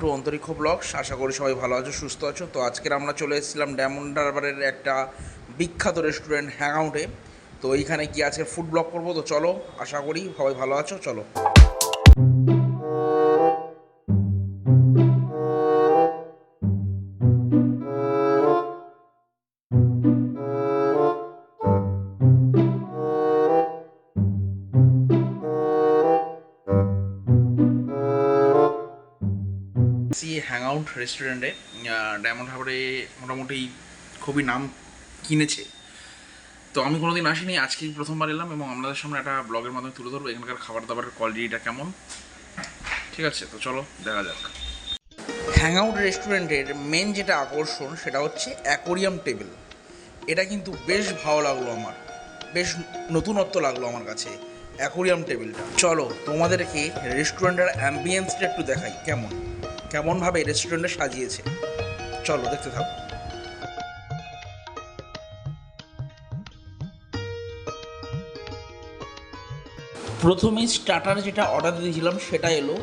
Two Antariksh blogs আশা করি সবাই ভালো আছো, সুস্থ আছো। তো আজকের আমরা চলে এসেছিলাম ডায়মন্ড হারবারের একটা বিখ্যাত রেস্টুরেন্ট হ্যাংআউটে তো এইখানে কি আজকে ফুড ব্লগ করব। তো চলো, আশা করি সবাই ভালো আছো। চলো। সি হ্যাংআউট রেস্টুরেন্টে ডায়মন্ড হারবারে মোটামুটি খুবই নাম কিনেছে। তো আমি কোনোদিন আসিনি, আজকেই প্রথমবার এলাম এবং আপনাদের সামনে একটা ব্লগের মাধ্যমে তুলে ধরবো, এখানকার খাবার দাবারের কোয়ালিটিটা কেমন। ঠিক আছে, তো চলো, দেখা যাক। হ্যাংআউট রেস্টুরেন্টের মেন যেটা আকর্ষণ, সেটা হচ্ছে অ্যাকোরিয়াম টেবিল। এটা কিন্তু বেশ ভালো লাগল আমার, বেশ নতুনত্ব লাগল আমার কাছে অ্যাকোরিয়াম টেবিলটা। চলো, তোমাদেরকে রেস্টুরেন্টের অ্যাম্বিয়েন্সটা একটু দেখাই, কেমন? কেমনভাবে রেস্টুরেন্টে সাজিয়েছে। চলো, দেখতে থাকো। প্রথমে স্টার্টার যেটা অর্ডার দিয়েছিলাম, সেটা এলো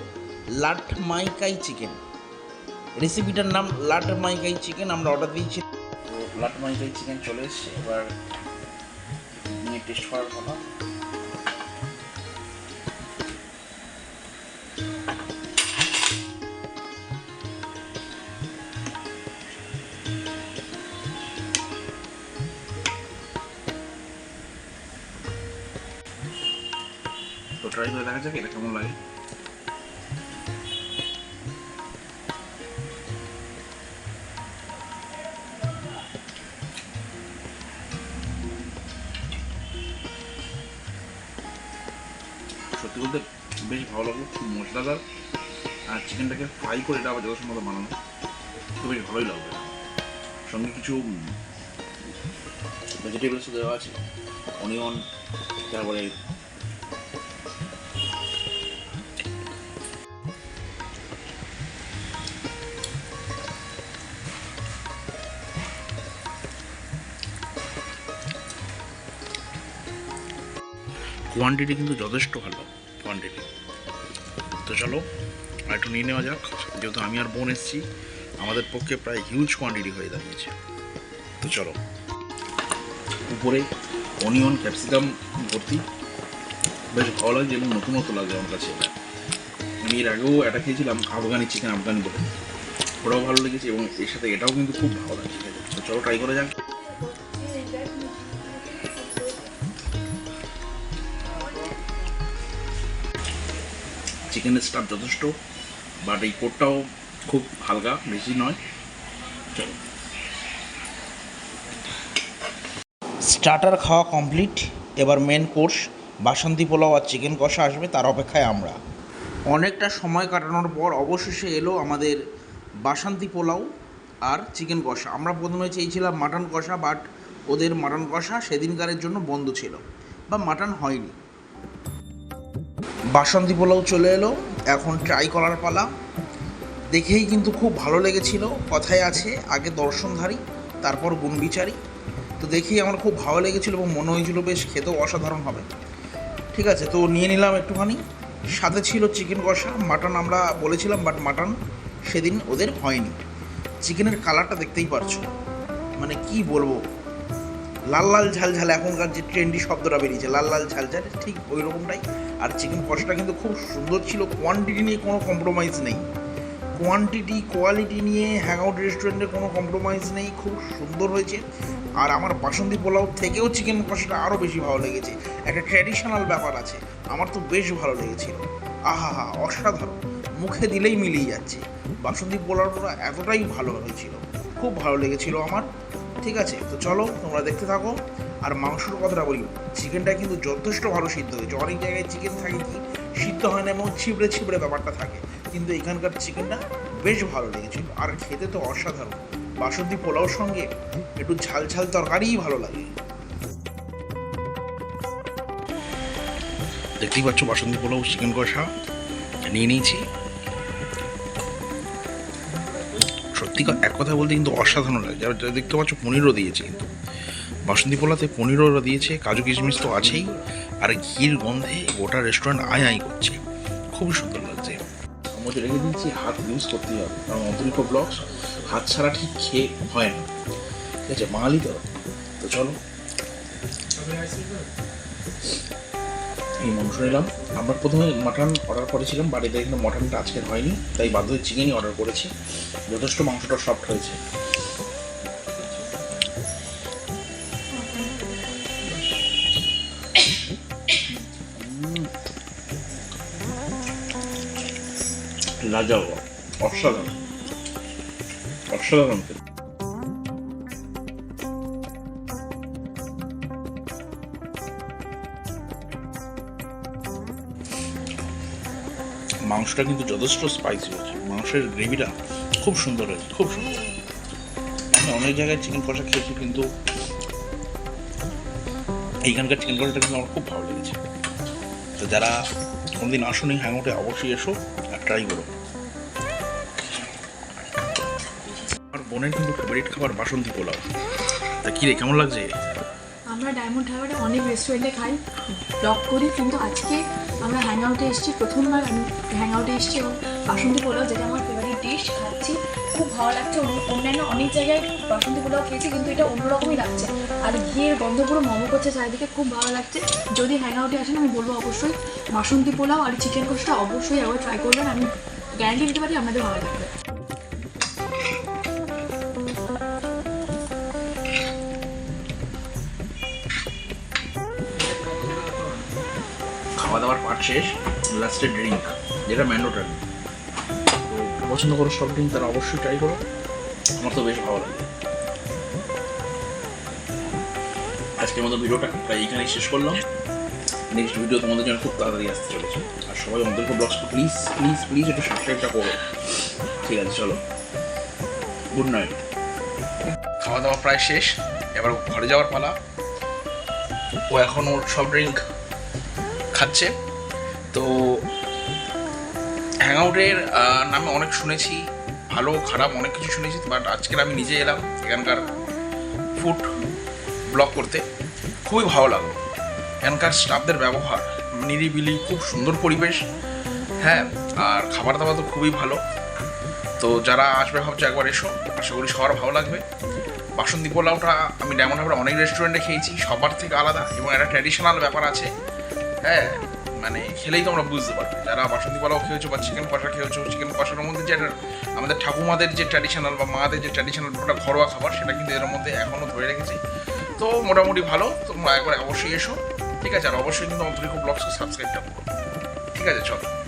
লাট মাইকাই চিকেন। রেসিপিটার নাম লাট মাইকাই চিকেন, আমরা অর্ডার দিয়েছি। লাট মাইকাই চিকেন চলে এসছে, এবার নিয়ে টেস্ট করার কথা। ট্রাই করে দেখা যাক, এটা কেমন লাগে। সত্যি বলতে বেশ ভালো লাগল, খুব মশলাদার আর চিকেনটাকে ফ্রাই করে এটা আবার যত মতো বানানো, তো বেশ ভালোই লাগবে সঙ্গে কিছু ভেজিটেবলস দেওয়া আছে অনিয়ন তারপরে কোয়ান্টিটি কিন্তু যথেষ্ট ভালো কোয়ান্টিটি তো চলো আর একটু নিয়ে নেওয়া যাক। যেহেতু আমি আর বোন এসেছি, আমাদের পক্ষে প্রায় হিউজ কোয়ান্টিটি হয়ে দাঁড়িয়েছে। তো চলো, উপরে অনিয়ন ক্যাপসিকাম ভর্তি। বেশ ভালো লাগছে এবং নতুন নতুনত্ব লাগছে আমার কাছে। আমি এর আগেও এটা খেয়েছিলাম, আফগানি চিকেন আফগানি বলে। ওটাও ভালো লেগেছে এবং এর সাথে এটাও কিন্তু খুব ভালো লাগছে। তো চলো ট্রাই করে যাক। চিকেনের স্টাফ যথেষ্ট বাট এই কোটটাও খুব হালকা, বেশি নয়। চলো। স্টার্টার খাওয়া কমপ্লিট, এবার মেন কোর্স বাসন্তী পোলাও আর চিকেন কষা আসবে, তার অপেক্ষায় আমরা। অনেকটা সময় কাটানোর পর অবশেষে এলো আমাদের বাসন্তী পোলাও আর চিকেন কষা। আমরা প্রথমে চেয়েছিলাম মাটন কষা বাট ওদের মাটন কষা সেদিনকারের জন্য বন্ধ ছিল, বা মাটন হয়নি। বাসন্তী পোলাও চলে এলো। এখন ট্রাই করার পালা। দেখেই কিন্তু খুব ভালো লেগেছিল। কথায় আছে, আগে দর্শনধারী, তারপর গুণবিচারী তো দেখেই আমার খুব ভালো লেগেছিলো এবং মনে হয়েছিল বেশ খেতেও অসাধারণ হবে। ঠিক আছে, তো নিয়ে নিলাম একটুখানি। সাথে ছিল চিকেন কষা। মাটন আমরা বলেছিলাম বাট মাটন সেদিন ওদের হয়নি। চিকেনের কালারটা দেখতেই পারছ। মানে কি বলব? লাল লাল ঝাল ঝাল, এখনকার যে ট্রেন্ডি শব্দটা বেরিয়েছে, লাল লাল ঝাল ঝাল, ঠিক ওই রকমটাই আর চিকেন কষাটা কিন্তু খুব সুন্দর ছিল কোয়ান্টিটি নিয়ে কোনো কম্প্রোমাইজ নেই। কোয়ান্টিটি কোয়ালিটি নিয়ে হ্যাংআউট রেস্টুরেন্টে কোনো কম্প্রোমাইজ নেই, খুব সুন্দর হয়েছে। আর আমার বাসন্তী পোলাও থেকেও চিকেন কষাটা আরও বেশি ভালো লেগেছে। একটা ট্র্যাডিশনাল ব্যাপার আছে, আমার তো বেশ ভালো লেগেছিল। আহা হা অসাধারণ। মুখে দিলেই মিলিয়ে যাচ্ছে। বাসন্তী পোলাওটা এতটাই ভালো হয়েছিল, খুব ভালো লেগেছিল আমার। ঠিক আছে? তো চলো, তোমরা দেখতে থাকো। আর মাংসর কথাটা বলি চিকেনটা কিন্তু যথেষ্ট ভালো সিদ্ধ হয়েছে। অনেক জায়গায় চিকেন থাকে কি, সিদ্ধ হয় না এবং ছিবড়ে ছিবড়ে ব্যাপারটা থাকে। কিন্তু এখানকার চিকেনটা বেশ ভালো লেগেছিল। আর খেতে তো অসাধারণ। বাসন্তী পোলাওর সঙ্গে একটু ঝাল ঝাল তরকারিই ভালো লাগে। দেখতেই পাচ্ছ বাসন্তী পোলাও চিকেন কষা। নিয়ে নিয়েছি। সত্যি এক কথা বলতে কিন্তু অসাধারণ লাগে। যা দেখতে পাচ্ছ পনিরও দিয়েছে কিন্তু। বাসন্তী পোলাতে পনিরও দিয়েছে, কাজু কিশমিশ তো আছেই, আর ঘির গন্ধে গোটা রেস্টুরেন্ট আয় আয় করছে। খুবই সুন্দর লাগছে। চামচ রেখে দিয়েছি, হাত ইউজ করতেই হবে। কারণ অন্তরিক ব্লগস হাত ছাড়া ঠিক খেয়ে হয় না। ঠিক আছে, বাঙালি তো। তো চলো। এই মাংস নিলাম। আমরা প্রথমে মাটন অর্ডার করেছিলাম বাড়িতে কিন্তু মাটনটা আজকে হয়নি, তাই বাধ্য হয়ে চিকেনই অর্ডার করেছি। যথেষ্ট মাংসটা সফট হয়েছে। লাজাও, অসাধারণ। অসাধারণ। মাংসটা কিন্তু যথেষ্ট স্পাইসি হয়েছে। মাংসের গ্রেভিটা খুব সুন্দর হয়েছে, খুব সুন্দর। আমি অনেক জায়গায় চিকেন কষা খেয়েছি, কিন্তু এইখানকার চিকেন কষাটা কিন্তু আমার খুব ভালো লেগেছে। তো যারা কোনোদিন আসুনি হ্যাংআউটে অবশ্যই এসো, আর ট্রাই করো। আমার বোনের কিন্তু ফেভারিট খাবার বাসন্তী পোলাও। তা কী রে, কেমন লাগছে? আমরা ডায়মন্ড হারবারে অনেক রেস্টুরেন্টে খাই। ব্লগ করি, কিন্তু আজকে আমরা হ্যাং আউটে এসেছি, প্রথমবার আমি হ্যাং আউটে এসেছি এবং বাসন্তী পোলাও, যেটা আমার ফেভারিট ডিশ খাচ্ছি। খুব ভালো লাগছে অন্যান্য অনেক জায়গায় বাসন্তী পোলাও খেয়েছি, কিন্তু এটা অন্যরকমই লাগছে। আর ঘিয়ের গন্ধ পুরো মমো করছে চারিদিকে খুব ভালো লাগছে। যদি হ্যাং আউটে আসেন, আমি বলব অবশ্যই বাসন্তী পোলাও আর চিকেন কষটা অবশ্যই একবার ট্রাই করবেন, আমি গ্যারান্টি দিতে পারি আপনাদের ভালো লাগবে। খাওয়া দাওয়ার পার্ট শেষ লাস্টে ড্রিঙ্ক যেটা ম্যান্ডোটারি তো পছন্দ করো সব ড্রিঙ্ক তারা অবশ্যই ট্রাই করো। আমার তো বেশ ভালো লাগে। আজকের মতো ভিডিওটা প্রায় এখানেই শেষ করলাম। নেক্সট ভিডিও তোমাদের জন্য খুব তাড়াতাড়ি আসতে চলেছে। আর সবাই অন্তর্ক ব্লগস প্লিজ প্লিজ প্লিজ একটু সাবস্ক্রাইবটা করো। ঠিক আছে, চলো। গুড নাইট খাওয়া দাওয়া প্রায় শেষ। এবার ঘরে যাওয়ার পালা। ও এখন ওর সব ড্রিঙ্ক খাচ্ছে। তো হ্যাংআউটের নামে অনেক শুনেছি, ভালো, খারাপ অনেক কিছু শুনেছি বাট আজকের আমি নিজে এলাম এখানকার ফুড ব্লগ করতে। খুবই ভালো লাগল। এখানকার স্টাফদের ব্যবহার, নিরিবিলি, খুব সুন্দর পরিবেশ। হ্যাঁ আর খাবার দাবার তো খুবই ভালো। তো যারা আসবে ভাবছে একবার এসো, আশা করি সবার ভালো লাগবে। বাসন্তী পোলাওটা আমি ডায়মন্ড হারবার অনেক রেস্টুরেন্টে খেয়েছি, সবার থেকে আলাদা এবং একটা ট্র্যাডিশনাল ব্যাপার আছে। হ্যাঁ মানে খেলেই তোমরা বুঝতে পারবে। যারা বাসন্তী পোলাও খেয়েছো বা চিকেন কষা খেয়েছো চিকেন কষার মধ্যে যে আমাদের ঠাকুমাদের যে ট্র্যাডিশনাল বা মাদের যে ট্র্যাডিশনাল ওটা ঘরোয়া খাবার, সেটা কিন্তু এর মধ্যে এখনও ধরে রেখেছি। তো মোটামুটি ভালো, তোমরা একবার অবশ্যই এসো, ঠিক আছে? আর অবশ্যই কিন্তু অন্তরিক ব্লগসকে সাবস্ক্রাইবটা করো। ঠিক আছে, চলো।